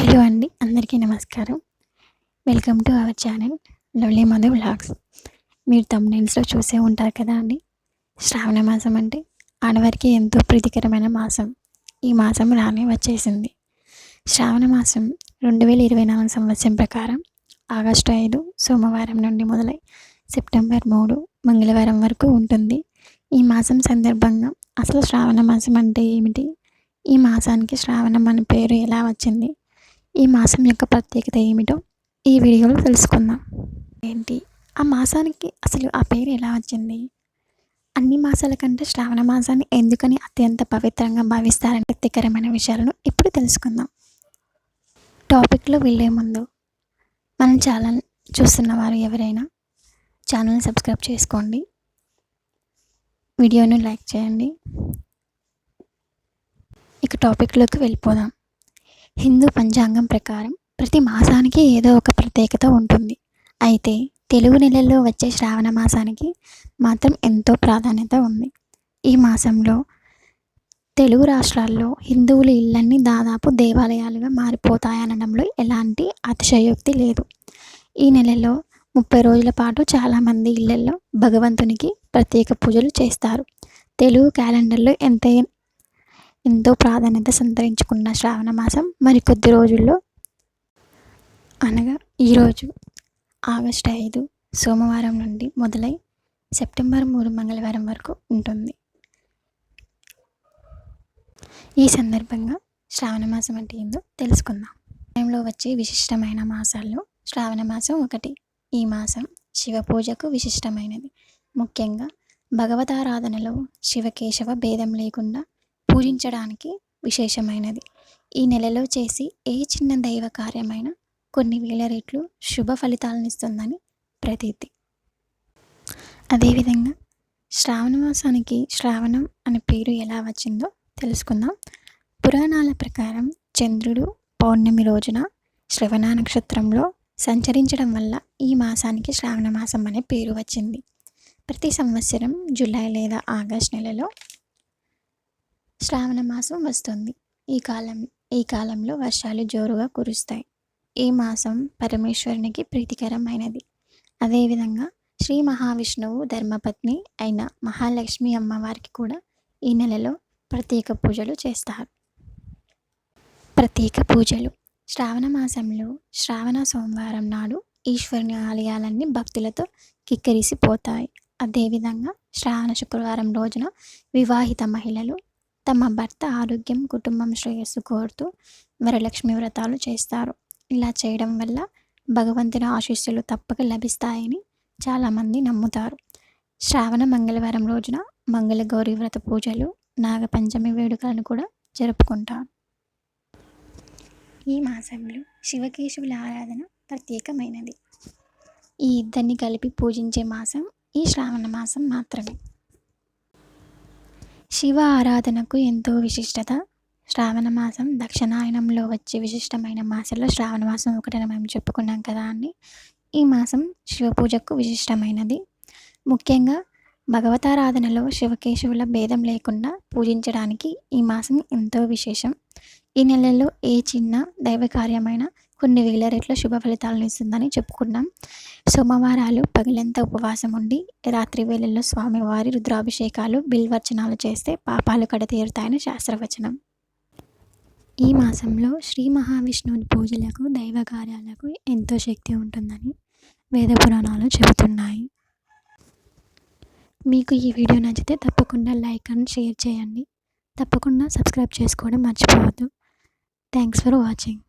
Hello అండి అందరికీ నమస్కారం. Welcome to our channel lovely Madhu vlogs మీరు తమ్నైల్స్లో చూసే ఉంటారు కదా అండి? శ్రావణ మాసం అంటే ఆడవారికి ఎంతో ప్రీతికరమైన మాసం. ఈ మాసం రానే వచ్చేసింది. శ్రావణ మాసం రెండు వేల ఇరవై నాలుగు సంవత్సరం ప్రకారం ఆగస్టు ఐదు సోమవారం నుండి మొదలై సెప్టెంబర్ మూడు మంగళవారం వరకు ఉంటుంది. ఈ మాసం సందర్భంగా అసలు శ్రావణ మాసం అంటే ఏమిటి? ఈ మాసానికి శ్రావణం అనే పేరు ఎలా వచ్చింది? ఈ మాసం యొక్క ప్రత్యేకత ఏమిటో ఈ వీడియోలో తెలుసుకుందాం. ఏంటి? ఆ మాసానికి అసలు ఆ పేరు ఎలా వచ్చింది? అన్ని మాసాల కంటే శ్రావణ మాసాన్ని ఎందుకని అత్యంత పవిత్రంగా భావిస్తారని వ్యక్తికరమైన విషయాలను ఇప్పుడు తెలుసుకుందాం. టాపిక్లో వెళ్ళే ముందు మన ఛానల్ చూస్తున్న వారు ఎవరైనా ఛానల్ని సబ్స్క్రైబ్ చేసుకోండి. వీడియోను లైక్ చేయండి. ఇక టాపిక్లోకి వెళ్ళిపోదాం. హిందూ పంచాంగం ప్రకారం ప్రతి మాసానికి ఏదో ఒక ప్రత్యేకత ఉంటుంది. అయితే తెలుగు నెలల్లో వచ్చే శ్రావణ మాసానికి మాత్రం ఎంతో ప్రాధాన్యత ఉంది. ఈ మాసంలో తెలుగు రాష్ట్రాల్లో హిందువుల ఇళ్ళన్నీ దాదాపు దేవాలయాలుగా మారిపోతాయనడంలో ఎలాంటి అతిశయోక్తి లేదు. ఈ నెలలో ముప్పై రోజుల పాటు చాలామంది ఇళ్ళలో భగవంతునికి ప్రత్యేక పూజలు చేస్తారు. తెలుగు క్యాలెండర్లో ఎంత ఎంతో ప్రాధాన్యత సంతరించుకున్న శ్రావణ మాసం మరికొద్ది రోజుల్లో అనగా ఈరోజు ఆగస్టు ఐదు సోమవారం నుండి మొదలై సెప్టెంబర్ మూడు మంగళవారం వరకు ఉంటుంది. ఈ సందర్భంగా శ్రావణ మాసం అంటే ఏందో తెలుసుకుందాం. టైంలో వచ్చే విశిష్టమైన మాసాల్లో శ్రావణ మాసం ఒకటి. ఈ మాసం శివ పూజకు విశిష్టమైనది. ముఖ్యంగా భగవతారాధనలో శివకేశవ భేదం లేకుండా పూజించడానికి విశేషమైనది. ఈ నెలలో చేసి ఏ చిన్న దైవ కార్యమైనా కొన్ని వేల రెట్లు శుభ ఫలితాలను ఇస్తుందని ప్రతీతి. అదేవిధంగా శ్రావణ మాసానికి శ్రావణం అనే పేరు ఎలా వచ్చిందో తెలుసుకుందాం. పురాణాల ప్రకారం చంద్రుడు పౌర్ణమి రోజున శ్రవణ నక్షత్రంలో సంచరించడం వల్ల ఈ మాసానికి శ్రావణ మాసం అనే పేరు వచ్చింది. ప్రతి సంవత్సరం జూలై లేదా ఆగస్ట్ నెలలో శ్రావణ మాసం వస్తుంది. ఈ కాలం ఈ కాలంలో వర్షాలు జోరుగా కురుస్తాయి. ఈ మాసం పరమేశ్వరునికి ప్రీతికరమైనది. అదేవిధంగా శ్రీ మహావిష్ణువు ధర్మపత్ని అయిన మహాలక్ష్మి అమ్మవారికి కూడా ఈ నెలలో ప్రత్యేక పూజలు చేస్తారు. ప్రత్యేక పూజలు. శ్రావణ మాసంలో శ్రావణ సోమవారం నాడు ఈశ్వరుని ఆలయాలన్నీ భక్తులతో కిక్కిరిసిపోతాయి. అదేవిధంగా శ్రావణ శుక్రవారం రోజున వివాహిత మహిళలు తమ భర్త ఆరోగ్యం కుటుంబం శ్రేయస్సు కోరుతూ వరలక్ష్మి వ్రతాలు చేస్తారు. ఇలా చేయడం వల్ల భగవంతుని ఆశీస్సులు తప్పక లభిస్తాయని చాలామంది నమ్ముతారు. శ్రావణ మంగళవారం రోజున మంగళగౌరి వ్రత పూజలు నాగపంచమి వేడుకలను కూడా జరుపుకుంటారు. ఈ మాసంలో శివకేశవుల ఆరాధన ప్రత్యేకమైనది. ఈ ఇద్దరిని కలిపి పూజించే మాసం ఈ శ్రావణ మాసం మాత్రమే. శివ ఆరాధనకు ఎంతో విశిష్టత. శ్రావణ మాసం దక్షిణాయనంలో వచ్చే విశిష్టమైన మాసంలో శ్రావణ మాసం ఒకటని మేము చెప్పుకున్నాం కదా అని ఈ మాసం శివ పూజకు విశిష్టమైనది. ముఖ్యంగా భగవతారాధనలో శివకేశవుల భేదం లేకుండా పూజించడానికి ఈ మాసం ఎంతో విశేషం. ఈ నెలలో ఏ చిన్న దైవ కార్యమైన కొన్ని వేల రెట్ల శుభ ఫలితాలను ఇస్తుందని చెప్పుకున్నాం. సోమవారాలు పగలంతా ఉపవాసం ఉండి రాత్రి వేళల్లో స్వామివారి రుద్రాభిషేకాలు బిల్వర్చనాలు చేస్తే పాపాలు కడతీరుతాయని శాస్త్రవచనం. ఈ మాసంలో శ్రీ మహావిష్ణువుని పూజలకు దైవ కార్యాలకు ఎంతో శక్తి ఉంటుందని వేద పురాణాలు చెబుతున్నాయి. మీకు ఈ వీడియో నచ్చితే తప్పకుండా లైక్ అండ్ షేర్ చేయండి. తప్పకుండా సబ్స్క్రైబ్ చేసుకోవడం మర్చిపోవద్దు. Thanks for watching.